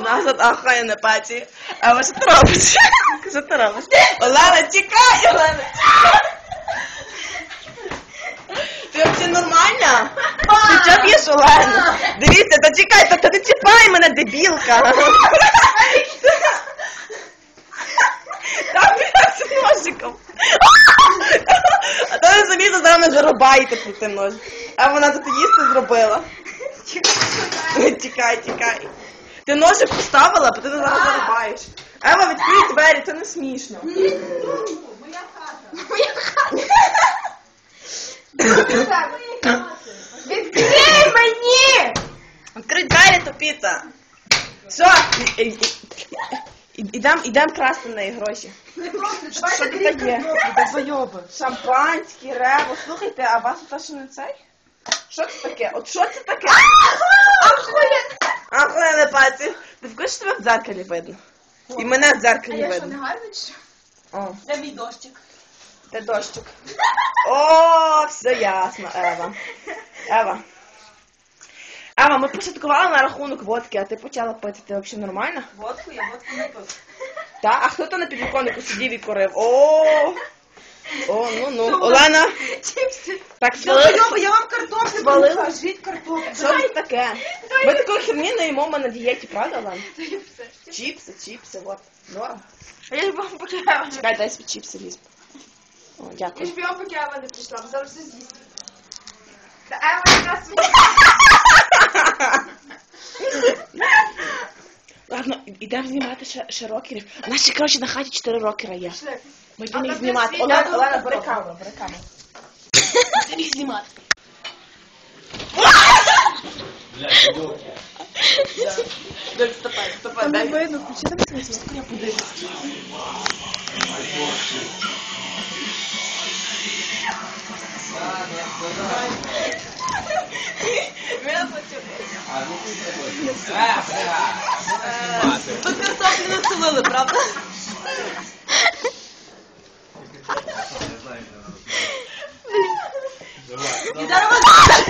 Назад ахає на паті. А ви що ти робиш? Що ти робиш? Олена, тікай, Олена! Ти взагалі нормальна? Ти чого б'єш Олену? Дивіться, та чекай, та, та не чіпай мене, дебілка. Там з ножиком. А то ви самі зараз не зарубаєте тут тим ножиком. А вона тут їсти зробила. Тікай, тікай. Ти ножик поставила, бо ти зараз зарубаєш. Ева, відкрий двері, це не смішно. Моя хата. Відкрий мені! Відкрий двері, то піца. Все, ідем, ідем красти в неї гроші. Що таке? Зайоби. Шампанське, рево. Слухайте, а вас це ще не цей? Що це таке? От що це таке? Ахуя на паці. Що тебе в дзеркалі видно? І мене в дзеркалі видно. гарний чи? О, Де мій дощик? де дощик. О, все ясно, Ева. Ева. Ева, ми пошуткували на рахунок водки, а ти почала пити. Ти взагалі нормальна? Водку, я водку не пив. Та, а хто то на підвіконнику сидів і курив? О, о, ну ну. Олена, Чіпси. так Я, свали. я, вам картоплю Свалила? принесла, жріть картоплю. Що це таке? Ми такої херні не їмо, ми на дієті, правда, Олена? Чіпси, чіпси, от. Дорого. Я ж вам поки я Чекай, дай свій чіпси візьму. О, Я дякую. ж б я не прийшла, бо зараз все з'їсти. Та Ева якраз Ладно, ідемо знімати ще, ще рокерів. У нас ще, коротше, на хаті 4 рокера є. пішли. Бой, те ни снимат. Она, Лана, бъде кама, бъде кама. Те ни снимат. Стопай, стопай, дай. Дай, ну, включи там смысл. Скоро я подаю. Под картофель насолили, правда? 你ば那、や、